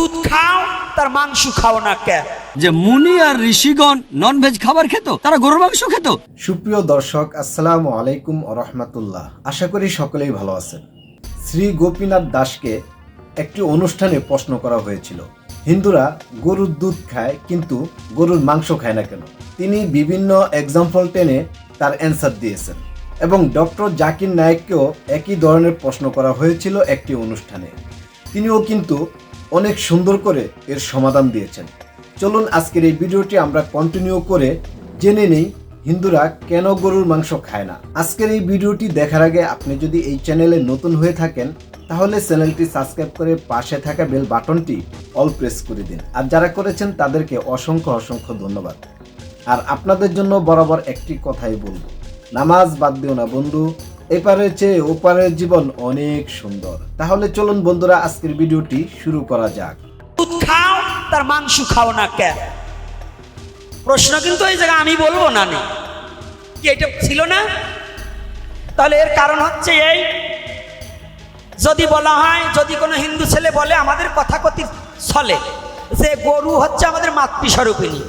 দুধ খাও তার মাংস খাও না কে? যে মুনি আর ঋষিগণ নন ভেজ খাবার খেত তারা গরুর মাংস খেত। সুপ্রিয় দর্শক আসসালামু আলাইকুম রহমতুল্লাহ। আশা করি সকলেই ভালো আছেন। শ্রী গোপীনাথ দাসকে একটি অনুষ্ঠানে প্রশ্ন করা হয়েছিল। হিন্দুরা গরুর দুধ খায় কিন্তু গরুর মাংস খায় না কেন? তিনি বিভিন্ন এক্সাম্পল টেনে তার অ্যান্সার দিয়েছেন। এবং ডক্টর জাকির নায়েককেও একই ধরনের প্রশ্ন করা হয়েছিল একটি অনুষ্ঠানে। তিনিও কিন্তু অনেক সুন্দর করে এর সমাধান দিয়েছেন। চলুন আজকের এই ভিডিওটি আমরা কন্টিনিউ করে জেনে নেই হিন্দুরা কেন গরুর মাংস খায় না। আজকের এই ভিডিওটি দেখার আগে আপনি যদি এই চ্যানেলে নতুন হয়ে থাকেন, তাহলে চ্যানেলটি সাবস্ক্রাইব করে পাশে থাকা বেল বাটনটি অল প্রেস করে দিন। আর যারা করেছেন, তাদেরকে অসংখ্য অসংখ্য ধন্যবাদ। আর আপনাদের জন্য বরাবর একটি কথাই বলব, নামাজ বাদ দিও না বন্ধু। এপারের চেয়ে ওপারের জীবন অনেক সুন্দর। তাহলে চলুন বন্ধুরা, আজকের ভিডিওটি শুরু করা যাক। খাও, তার মাংস খাও না কেন? প্রশ্ন কিন্তু এই জায়গায় আমি বলব না নে। কি এটা ছিল না? তাহলে এর কারণ হচ্ছে এই, যদি বলা হয়, যদি কোনো হিন্দু ছেলে বলে, আমাদের কথাকথিত চলে, যে গরু হচ্ছে আমাদের মাতৃস্বরূপিণী।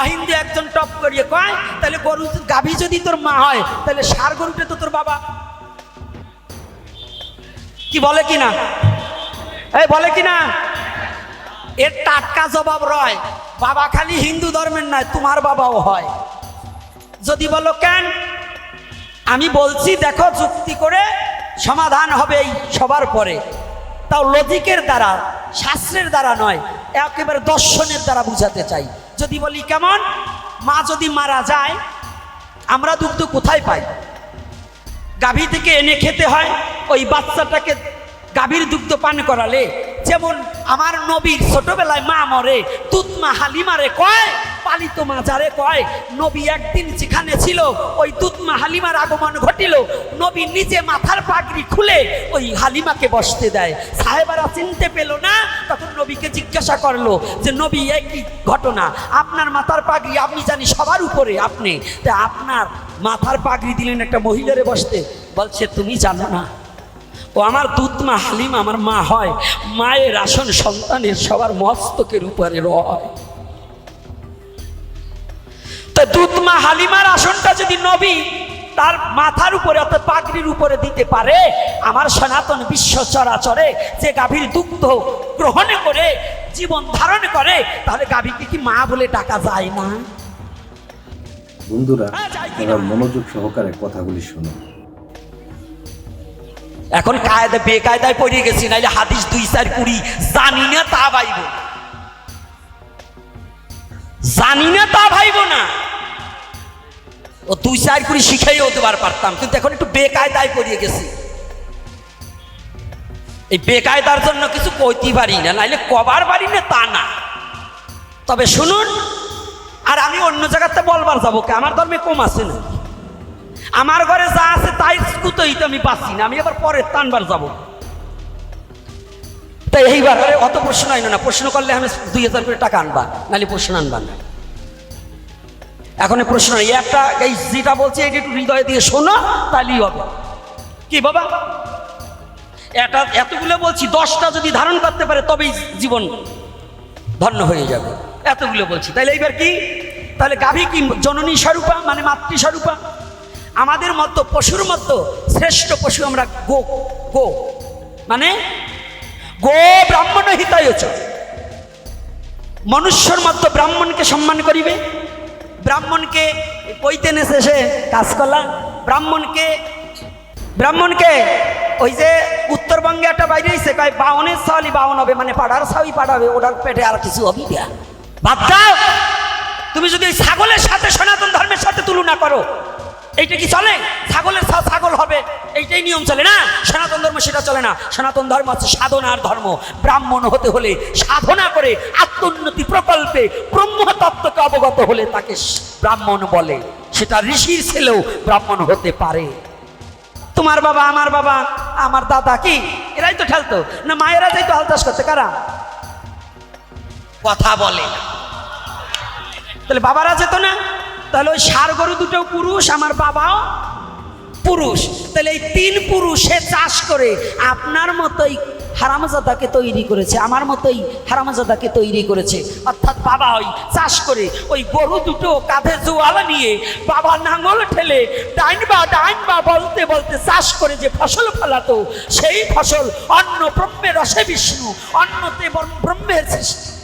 অহিন্দু একজন টপ করিয়ে কয়, তাহলে গরু গাভী যদি তোর মা হয়, তাহলে সার গরুটা তো তোর বাবা। কি বলে কি না এই বলে কি না এর টাটকা জবাব রয়, বাবা খালি হিন্দু ধর্মের নয়, তোমার বাবাও হয়। যদি বলো, কেন? আমি বলছি, দেখো, যুক্তি করে সমাধান হবে এই সবার পরে। তাও লজিকের দ্বারা, শাস্ত্রের দ্বারা নয়, একেবারে দর্শনের দ্বারা বুঝাতে চাই। যদি বলি, কেমন? মা যদি মারা যায়, আমরা দুগ্ধ কোথায় পাই? গাভী থেকে এনে খেতে হয় ওই বাচ্চাটাকে গাভীর দুগ্ধ পান করালে, যেমন আমার নবীর ছোটবেলায় মা মরে, দুধমা হালিমারে কয়, পালিত মা যারে কয়, নবী একদিন যেখানে ছিল, ওই দুধমা হালিমার আগমন ঘটিল, নবী নিজে মাথার পাগড়ি খুলে ওই হালিমাকে বসতে দেয়। সাহেবারা চিনতে পেল না, তখন নবীকে জিজ্ঞাসা করল যে, নবী একই ঘটনা? আপনার মাথার পাগড়ি আমি জানি সবার উপরে আপনি। তা আপনার মাথার পাগড়ি দিলেন একটা মহিলারে বসতে। বলছে, তুমি জানো না ও আমার দুধ মা হালিমা আমার মা হয় মায়ের আসন সন্তানের সবার মস্তকের উপরে রয়। তো দুধ মা হালিমার আসনটা যদি নবী তার মাথার উপরে অর্থাৎ পাগড়ির উপরে দিতে পারে আমার সনাতন বিশ্ব চরাচরে যে গাভীর দুগ্ধ গ্রহণ করে জীবন ধারণ করে তাহলে গাভীকে কি মা বলে ডাকা যায় না? বন্ধুরা হ্যাঁ? মনোযোগ সহকারে কথাগুলি শুনুন এখন কায়দা বেকায়দায় পড়ে গেছি, নাইলে হাদিস দুই, চার কুড়ি, জানি না তা ভাইব। জানি না তা ভাইব না। ও দুই, চার কুড়ি শিখেই দেবার পারতাম, কিন্তু এখন একটু বেকায়দায় পড়িয়ে গেছি। এই বেকায়দার জন্য কিছু কইতে পারি না, নাইলে কবার পারি না তা না। তবে শুনুন, আর আমি অন্য জায়গাতে বলবার যাব কে? আমার ধর্মে কম আছে না। আমার ঘরে যা আছে তাই কুতোই তো আমি পাচ্ছি না, আমি আবার পরে টানবার যাব। তাই এইবার অত প্রশ্ন আইনো না, প্রশ্ন করলে আমি দুই হাজার করে টাকা আনবা, নাহলে প্রশ্ন আনবা না। এখন প্রশ্ন এই একটা, এই যেটা বলছি, এটা একটু হৃদয় দিয়ে শোনো, তাহলেই হবে। কি বাবা? এটা এতগুলো বলছি, দশটা যদি ধারণ করতে পারে, তবেই জীবন ধন্য হয়ে যাবে। এতগুলো বলছি। তাহলে এইবার কি? তাহলে গাভী কি, জননী স্বরূপা মানে মাতৃ স্বরূপা? আমাদের মতো, পশুর মতো, শ্রেষ্ঠ পশু আমরা গো গো। মানে গো ব্রাহ্মণ হিতায়চ মনুষ্যর মতো ব্রাহ্মণকে সম্মান করিবে। ব্রাহ্মণকে কইতে নেছে সে কাজ করলা ব্রাহ্মণকে ব্রাহ্মণকে ওই যে উত্তরবঙ্গে একটা বাইরে এসে কয় বাউনের সাওয়ালি বাউন হবে মানে পাড়ার সাউই পাঠাবে ওটার পেটে আর কিছু হবে না। বাদ তুমি যদি ছাগলের সাথে সনাতন ধর্মের সাথে তুলনা করো এইটা কি চলে? ছাগলের ছাগল হবে। এইটাই নিয়ম চলে না? সনাতন ধর্ম সেটা চলে না। সনাতন ধর্ম হচ্ছে সাধনার ধর্ম। ব্রাহ্মণ হতে হলে সাধনা করে আত্মোন্নতি প্রকল্পে ব্রহ্মতত্ত্বকে অবগত হলে তাকে ব্রাহ্মণ বলে। সেটা ঋষির ছেলেও ব্রাহ্মণ হতে পারে। তোমার বাবা, আমার বাবা, আমার দাদা কি? এরাই তো ঠেলতো। না মায়েরা যাই তো হালতাস করতে, কারা? কথা বলে তাহলে বাবারা যেত না? তাহলে ওই সার গরু দুটো পুরুষ, আমার বাবাও পুরুষ। তাহলে এই তিন পুরুষে চাষ করে আপনার মতোই হারামজাদাকে তৈরি করেছে, আমার মতোই হারামজাদাকে তৈরি করেছে। অর্থাৎ বাবা ওই চাষ করে ওই গরু দুটো কাঁধে জোয়ালা নিয়ে বাবা নাঙল ঠেলে ডাইন বা ডাইন বা বলতে বলতে চাষ করে যে ফসল ফলাতো, সেই ফসল অন্ন ব্রহ্মের রসে বিষ্ণু, অন্নতে বর- ব্রহ্মের সৃষ্টি।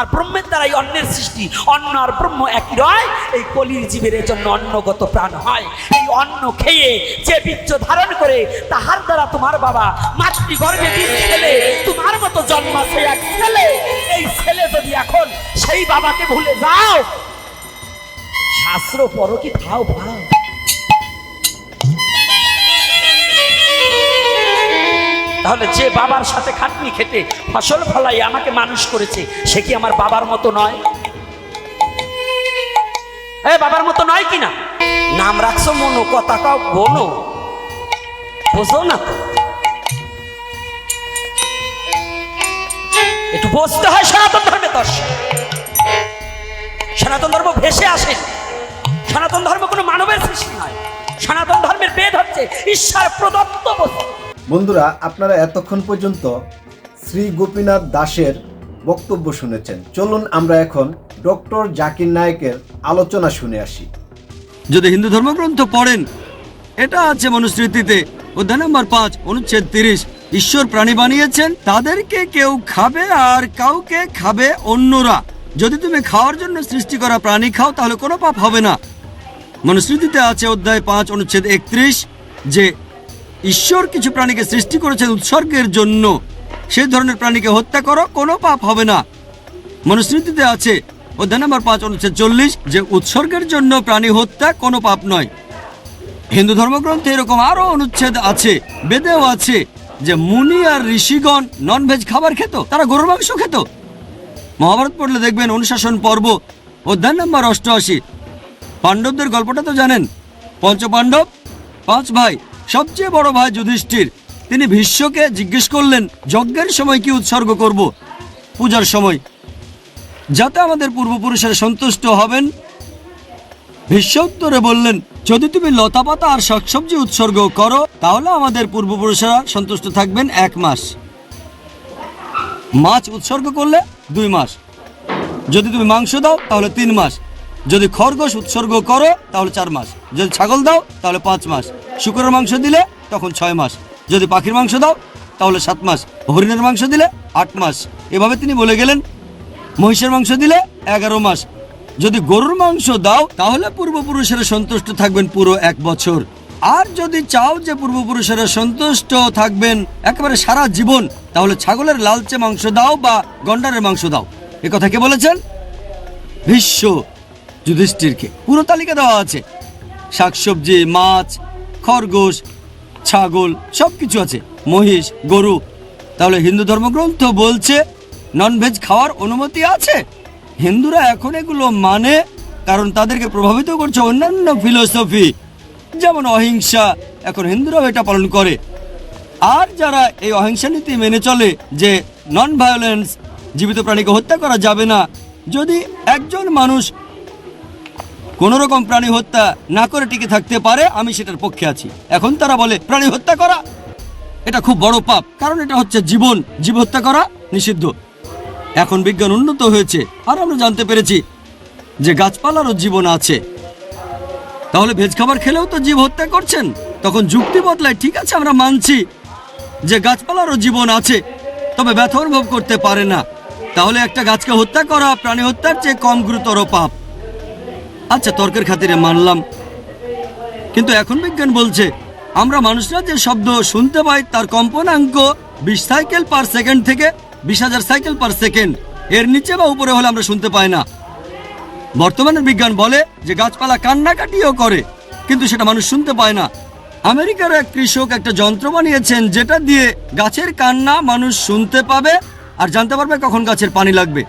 আর ব্রহ্মের দ্বারাই অন্নের সৃষ্টি। অন্ন আর ব্রহ্ম একই রয়। এই কলির জীবের জন্য অন্নগত প্রাণ হয়। এই অন্ন খেয়ে যে বীর্য ধারণ করে, তাহার দ্বারা তোমার বাবা মাতৃগর্ভে বীজ ছেলে তোমার মতো জন্মাছে এক ছেলে। এই ছেলে যদি এখন সেই বাবাকে ভুলে যাও, শাস্ত্র পর কি খাও খাও তাহলে যে বাবার সাথে খাটনি খেটে ফসল ফলাই আমাকে মানুষ করেছে, সে কি আমার বাবার মতো নয়? এ, বাবার মতো নয় কি না? নাম রাখছো মনো, কথা কাও বোনো বোঝো না তো। একটু বসতে হয় সনাতন ধর্মে দর্শন সনাতন ধর্ম ভেসে আসে। সনাতন ধর্ম কোনো মানবের সৃষ্টি নয়। সনাতন ধর্মের বেদ হচ্ছে ঈশ্বর প্রদত্ত বস্তু। বন্ধুরা, আপনারা এতক্ষণ পর্যন্ত শ্রী গোপীনাথ দাসের বক্তব্য শুনেছেন। চলুন আমরা এখন ডক্টর জাকির নায়েকের আলোচনা শুনে আসি। যদি হিন্দু ধর্মগ্রন্থ পড়েন, এটা আছে মনুস্মৃতিতে। অধ্যায় নম্বর পাঁচ, অনুচ্ছেদ তিরিশ, ঈশ্বর প্রাণী বানিয়েছেন, তাদেরকে কেউ খাবে আর কাউকে খাবে অন্যরা। যদি তুমি খাওয়ার জন্য সৃষ্টি করা প্রাণী খাও, তাহলে কোনো পাপ হবে না। মনুস্মৃতিতে আছে অধ্যায় পাঁচ, অনুচ্ছেদ একত্রিশ, যে ঈশ্বর কিছু প্রাণীকে সৃষ্টি করেছেন উৎসর্গের জন্য। সেই ধরনের প্রাণীকে হত্যা করো কোনো পাপ হবে না। মনুস্মৃতিতে আছে, অধ্যায় নম্বর পাঁচ, অনুচ্ছেদ চল্লিশ, যে উৎসর্গের জন্য প্রাণী হত্যা কোনো পাপ নয়। হিন্দু ধর্মগ্রন্থে এরকম আরও অনুচ্ছেদ আছে, বেদেও আছে, যে মুনি আর ঋষিগণ ননভেজ খাবার খেত, তারা গরুর মাংস খেত। মহাভারত পড়লে দেখবেন অনুশাসন পর্ব, অধ্যায় নম্বর অষ্টআশি। পাণ্ডবদের গল্পটা তো জানেন পঞ্চ পাণ্ডব পাঁচ ভাই সবচেয়ে বড় ভাই যুধিষ্ঠির। তিনি ভীষ্মকে জিজ্ঞেস করলেন, যজ্ঞের সময় কি উৎসর্গ করব? পূজার সময়। যাতে আমাদের পূর্বপুরুষেরা সন্তুষ্ট হবেন। ভীষ্ম উত্তরে বললেন, যদি তুমি লতাপাতা আর শাকসবজি উৎসর্গ করো, তাহলে আমাদের পূর্বপুরুষেরা সন্তুষ্ট থাকবেন এক মাস। মাছ উৎসর্গ করলে দুই মাস। যদি তুমি মাংস দাও, তাহলে তিন মাস। যদি খরগোশ উৎসর্গ করো, তাহলে চার মাস। যদি ছাগল দাও, তাহলে পাঁচ মাস। শুকরের মাংস দিলে, তখন ছয় মাস। যদি পাখির মাংস দাও, তাহলে সাত মাস। হরিণের মাংস দিলে, আট মাস। এভাবে তিনি বলে গেলেন। মহিষের মাংস দিলে, এগারো মাস। যদি গরুর মাংস দাও, তাহলে পূর্বপুরুষেরা সন্তুষ্ট থাকবেন পুরো এক বছর। আর যদি চাও যে পূর্বপুরুষেরা সন্তুষ্ট থাকবেন একেবারে সারা জীবন, তাহলে ছাগলের লালচে মাংস দাও বা গন্ডারের মাংস দাও। এ কথা কে বলেছেন? ভীষ্ম যুধিষ্ঠিরকে। পুরো তালিকা দেওয়া আছে। শাকসবজি, মাছ, খরগোশ, ছাগল সব কিছু আছে। মহিষ, গরু। তাহলে হিন্দু ধর্মগ্রন্থ বলছে ননভেজ খাওয়ার অনুমতি আছে? হিন্দুরা এখন এগুলো মানে কারণ তাদেরকে প্রভাবিত করছে অন্যান্য ফিলোসফি যেমন অহিংসা। এখন হিন্দুরাও এটা পালন করে। আর যারা এই অহিংসা নীতি মেনে চলে, যে নন ভায়োলেন্স জীবিত প্রাণীকে হত্যা করা যাবে না, যদি একজন মানুষ কোন রকম প্রাণী হত্যা না করে টিকে থাকতে পারে, আমি সেটার পক্ষে আছি। এখন তারা বলে, প্রাণী হত্যা করা, এটা খুব বড় পাপ, কারণ এটা হচ্ছে জীবন, জীব হত্যা করা নিষিদ্ধ। এখন বিজ্ঞান উন্নত হয়েছে, আর আমরা জানতে পেরেছি যে গাছপালারও জীবন আছে। তাহলে ভেজ খাবার খেলেও তো জীব হত্যা করছেন? তখন যুক্তি বদলায়, ঠিক আছে, আমরা মানছি যে গাছপালারও জীবন আছে, তবে ব্যথা অনুভব করতে পারে না। তাহলে একটা গাছকে হত্যা করা প্রাণী হত্যার চেয়ে কম গুরুতর পাপ। আচ্ছা তর্কের খাতিরে মানলাম। কিন্তু এখন বিজ্ঞান বলছে, আমরা মানুষরা যে শব্দ শুনতে পাই তার কম্পনাঙ্ক বিশ সাইকেল পার সেকেন্ড থেকে বিশ হাজার সাইকেল পার সেকেন্ড। এর নিচে বা উপরে হলে আমরা শুনতে পাই না। বর্তমানের বিজ্ঞান বলে যে গাছপালা কান্নাকাটিও করে, কিন্তু সেটা মানুষ শুনতে পায় না। আমেরিকার এক কৃষক একটা যন্ত্র বানিয়েছেন যেটা দিয়ে গাছের কান্না মানুষ শুনতে পাবে আর জানতে পারবে কখন গাছের পানি লাগবে।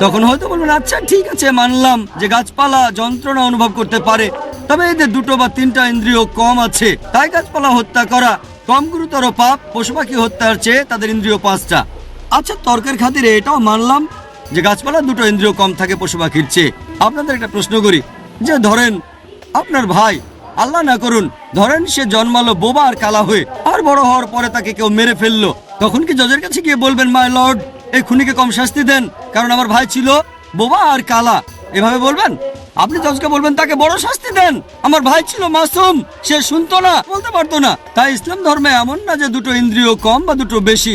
তখন হয়তো বলবেন আচ্ছা ঠিক আছে, মানলাম যে গাছপালা যন্ত্রণা অনুভব করতে পারে, তবে এদের দুটো বা তিনটা ইন্দ্রিয় কম আছে। তাই গাছপালা হত্যা করা, কম গুরুতর পাপ পশু পাখি হত্যার চেয়ে তাদের ইন্দ্রিয় পাঁচটা। আচ্ছা তর্কের খাতিরে এটাও মানলাম যে গাছপালা দুটো ইন্দ্রিয় কম থাকে পশু পাখির চেয়ে। আপনাদের একটা প্রশ্ন করি, যে ধরেন আপনার ভাই, আল্লাহ না করুন, ধরেন সে জন্মালো বোবা আর কালা হয়ে, আর বড় হওয়ার পরে তাকে কেউ মেরে ফেলল, তখন কি জজের কাছে গিয়ে বলবেন, মাই লর্ড এই খুনিকে কম শাস্তি দেন, কারণ আমার ভাই ছিল বোবা আর কালা। এভাবে বলবেন? আপনি জজকে বলবেন তাকে বড় শাস্তি দেন। আমার ভাই ছিল মাসুম, সে শুনতো না, বলতে পারতো না। তাই ইসলাম ধর্মে এমন না যে দুটো ইন্দ্রিয় কম বা দুটো বেশি।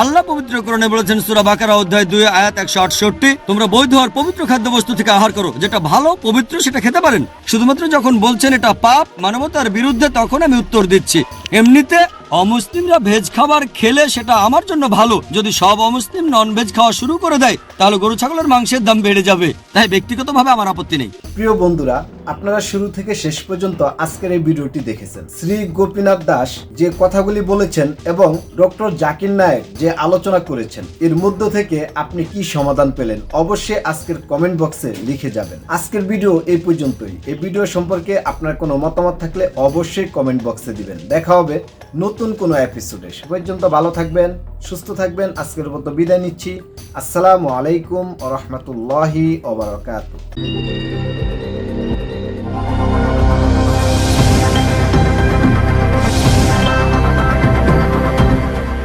আল্লাহ পবিত্র করণে বলেছেন সুরা বাকারা অধ্যায় দুই, আয়াত একশো আটষট্টি, তোমরা বৈধ আর পবিত্র খাদ্যবস্তু থেকে আহার করো। যেটা ভালো, পবিত্র, সেটা খেতে পারেন। শুধুমাত্র যখন বলছেন এটা পাপ, মানবতার বিরুদ্ধে তখন আমি উত্তর দিচ্ছি। এমনিতে অমুসলিমরা ভেজ খাবার খেলে সেটা আমার জন্য ভালো। যদি সব অমুসলিম নন ভেজ খাওয়া শুরু করে দেয়, তাহলে গরু, ছাগলের মাংসের দাম বেড়ে যাবে। তাই ব্যক্তিগতভাবে আমার আপত্তি নেই। প্রিয় বন্ধুরা আপনারা শুরু থেকে শেষ পর্যন্ত আজকের এই ভিডিওটি দেখেছেন। শ্রী গোপীনাথ দাস যে কথাগুলি বলেছেন এবং ডক্টর জাকির নায়েক যে আলোচনা করেছেন, এর মধ্য থেকে আপনি কি সমাধান পেলেন অবশ্যই আজকের কমেন্ট বক্সে লিখে যাবেন। আজকের ভিডিও এই পর্যন্তই। এই ভিডিও সম্পর্কে আপনার কোনো মতামত থাকলে অবশ্যই কমেন্ট বক্সে দিবেন। দেখা হবে নতুন কোনো এপিসোডে সে পর্যন্ত ভালো থাকবেন, সুস্থ থাকবেন। আজকের মতো বিদায় নিচ্ছি। আসসালামু আলাইকুম ও রহমতুল্লাহি ওবরাকাতুহ